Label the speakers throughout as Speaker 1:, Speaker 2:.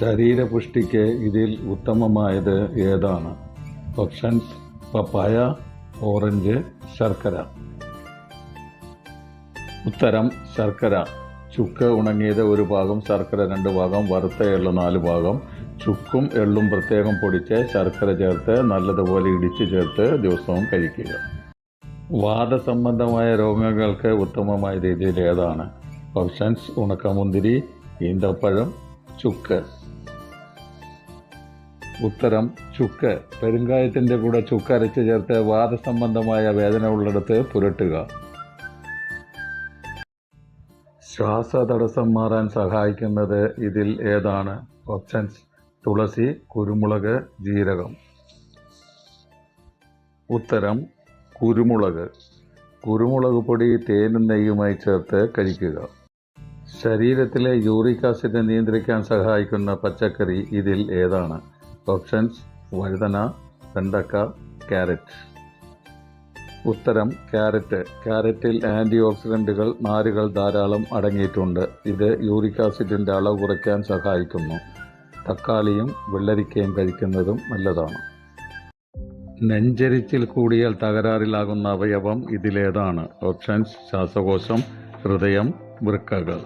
Speaker 1: ശരീരപുഷ്ടിക്ക് ഇതിൽ ഉത്തമമായത് ഏതാണ്? ഓപ്ഷൻസ് പപ്പായ ഓറഞ്ച് ശർക്കര. ഉത്തരം ശർക്കര. ചുക്ക് ഉണങ്ങിയത് ഒരു ഭാഗം ശർക്കര രണ്ട് ഭാഗം വറുത്ത എള്ള് നാല് ഭാഗം. ചുക്കും എള്ളും പ്രത്യേകം പൊടിച്ച് ശർക്കര ചേർത്ത് നല്ലതുപോലെ ഇടിച്ച് ചേർത്ത് ദിവസവും കഴിക്കുക. വാദസംബന്ധമായ രോഗങ്ങൾക്ക് ഉത്തമമായ രീതിയിൽ ഏതാണ്? ഓപ്ഷൻസ് ഉണക്കമുന്തിരി ഈന്തപ്പഴം ചുക്ക്. ഉത്തരം ചുക്ക്. പെരുങ്കായത്തിന്റെ കൂടെ ചുക്ക് അരച്ച് ചേർത്ത് വാദസംബന്ധമായ വേദന ഉള്ളിടത്ത് പുരട്ടുക. ശ്വാസതടസ്സം മാറാൻ സഹായിക്കുന്നത് ഇതിൽ ഏതാണ്? ഓപ്ഷൻസ് തുളസി കുരുമുളക് ജീരകം. ഉത്തരം കുരുമുളക്. കുരുമുളക് പൊടി തേനും നെയ്യുമായി ചേർത്ത് കഴിക്കുക. ശരീരത്തിലെ യൂറിക് ആസിഡ് നിയന്ത്രിക്കാൻ സഹായിക്കുന്ന പച്ചക്കറി ഇതിൽ ഏതാണ്? ഓപ്ഷൻസ് വഴുതന വെണ്ടക്ക ക്യാരറ്റ്. ഉത്തരം ക്യാരറ്റ്. ക്യാരറ്റിൽ ആന്റി ഓക്സിഡന്റുകൾ നാരുകൾ ധാരാളം അടങ്ങിയിട്ടുണ്ട്. ഇത് യൂറിക് ആസിഡിന്റെ അളവ് കുറയ്ക്കാൻ സഹായിക്കുന്നു. തക്കാളിയും വെള്ളരിക്കയും കഴിക്കുന്നതും നല്ലതാണ്. നെഞ്ചരിച്ചിൽ കൂടിയാൽ തകരാറിലാകുന്ന അവയവം ഇതിലേതാണ്. ഓപ്ഷൻസ് ശ്വാസകോശം ഹൃദയം വൃക്കകൾ.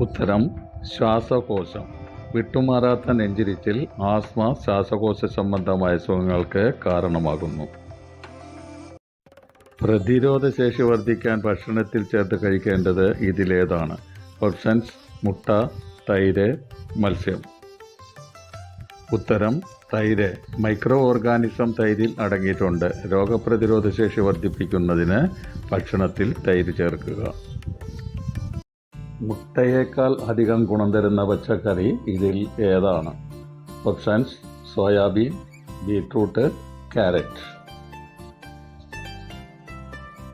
Speaker 1: ഉത്തരം ശ്വാസകോശം. വിട്ടുമാറാത്ത നെഞ്ചിരിച്ചിൽ ആസ്മ ശ്വാസകോശ സംബന്ധമായ അസുഖങ്ങൾക്ക് കാരണമാകുന്നു. പ്രതിരോധ ശേഷി വർദ്ധിക്കാൻ ഭക്ഷണത്തിൽ ചേർത്ത് കഴിക്കേണ്ടത് ഇതിലേതാണ്. ഓപ്ഷൻസ് മുട്ട തൈര് മത്സ്യം. ഉത്തരം തൈര്. മൈക്രോ ഓർഗാനിസം തൈരിൽ അടങ്ങിയിട്ടുണ്ട്. രോഗപ്രതിരോധ ശേഷി വർദ്ധിപ്പിക്കുന്നതിന് ഭക്ഷണത്തിൽ തൈര് ചേർക്കുക. മുട്ടയേക്കാൾ അധികം ഗുണം തരുന്ന പച്ചക്കറി ഇതിൽ ഏതാണ്? ഓപ്ഷൻസ് സോയാബീൻ ബീട്രൂട്ട് ക്യാരറ്റ്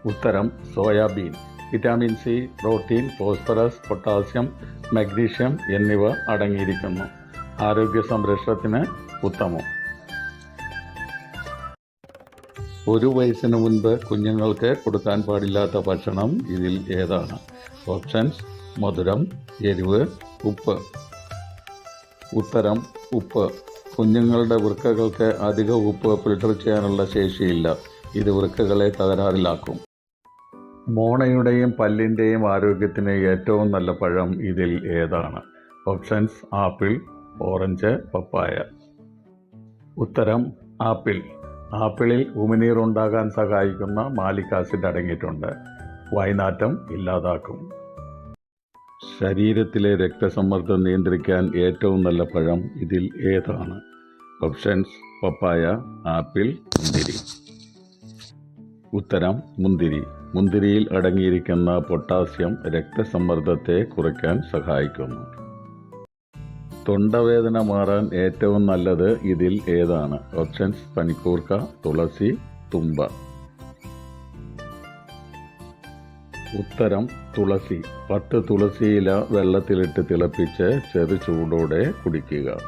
Speaker 1: ഉത്തരം soybean vitamin C protein phosphorus potassium magnesium എന്നിവ അടങ്ങിയിരിക്കുന്നു. ആരോഗ്യ സംരക്ഷണത്തിന് ഉത്തമം. ഒരു വയസ്സിന് മുൻപ് കുഞ്ഞുങ്ങൾക്ക് കൊടുക്കാൻ പാടില്ലാത്ത ഭക്ഷണം ഇതിൽ ഏതാണ്? ഓപ്ഷൻസ് മധുരം എരിവ് ഉപ്പ്. ഉത്തരം ഉപ്പ്. കുഞ്ഞുങ്ങളുടെ വൃക്കകൾക്ക് അധിക ഉപ്പ് ഫിൽട്ടർ ചെയ്യാനുള്ള ശേഷിയില്ല. ഇത് വൃക്കകളെ തകരാറിലാക്കും. മോണയുടെയും പല്ലിന്റെയും ആരോഗ്യത്തിന് ഏറ്റവും നല്ല പഴം ഇതിൽ ഏതാണ്? Options apple orange papaya. ഉത്തരം ആപ്പിൾ. ആപ്പിളിൽ ഉമിനീർ ഉണ്ടാകാൻ സഹായിക്കുന്ന മാലിക് ആസിഡ് അടങ്ങിയിട്ടുണ്ട്. വൈനാറ്റം ഇല്ലാതാക്കും. ശരീരത്തിലെ രക്തസമ്മർദ്ദം നിയന്ത്രിക്കാൻ ഏറ്റവും നല്ല പഴം ഇതിൽ ഏതാണ്? ഓപ്ഷൻസ് പപ്പായ ആപ്പിൾ മുന്തിരി. ഉത്തരം മുന്തിരി. മുന്തിരിയിൽ അടങ്ങിയിരിക്കുന്ന പൊട്ടാസ്യം രക്തസമ്മർദ്ദത്തെ കുറയ്ക്കാൻ സഹായിക്കുന്നു. തൊണ്ടവേദന മാറാൻ ഏറ്റവും നല്ലത് ഇതിൽ ഏതാണ്? ഓപ്ഷൻസ് പനിക്കൂർക്ക തുളസി തുമ്പ. ഉത്തരം തുളസി. പത്ത് തുളസിയില വെള്ളത്തിലിട്ട് തിളപ്പിച്ച് ചെറു ചൂടോടെ കുടിക്കുക.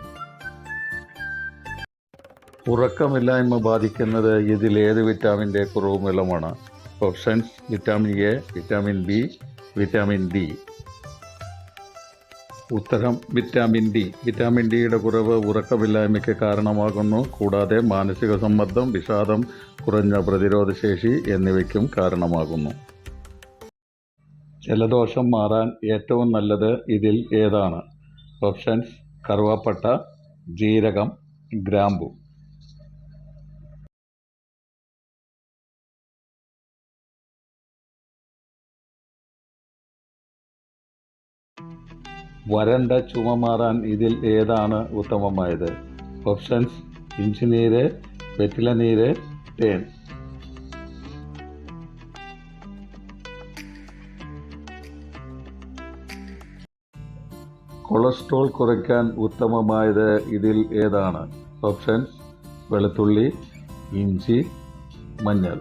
Speaker 1: ഉറക്കമില്ലായ്മ ബാധിക്കുന്നത് ഇതിൽ ഏത് വിറ്റാമിന്റെ കുറവ് മൂലമാണ് options vitamin A vitamin B vitamin D. ഉത്തരം വിറ്റാമിൻ ഡി. വിറ്റാമിൻ ഡിയുടെ കുറവ് ഉറക്കമില്ലായ്മയ്ക്ക് കാരണമാകുന്നു. കൂടാതെ മാനസിക സമ്മർദ്ദം വിഷാദം കുറഞ്ഞ പ്രതിരോധശേഷി എന്നിവയ്ക്കും കാരണമാകുന്നു. ജലദോഷം മാറാൻ ഏറ്റവും നല്ലത് ഇതിൽ ഏതാണ്? ഓപ്ഷൻസ് കറുവാപ്പട്ട ജീരകം ഗ്രാമ്പു. വരണ്ട ചുമ മാറാൻ ഇതിൽ ഏതാണ് ഉത്തമമായത്? ഓപ്ഷൻസ് ഇഞ്ചിനീര് വെറ്റിലനീര് തേൻ കൊളസ്ട്രോൾ കുറയ്ക്കാൻ ഉത്തമമായത് ഇതിൽ ഏതാണ്? ഓപ്ഷൻസ് വെളുത്തുള്ളി ഇഞ്ചി മഞ്ഞൾ.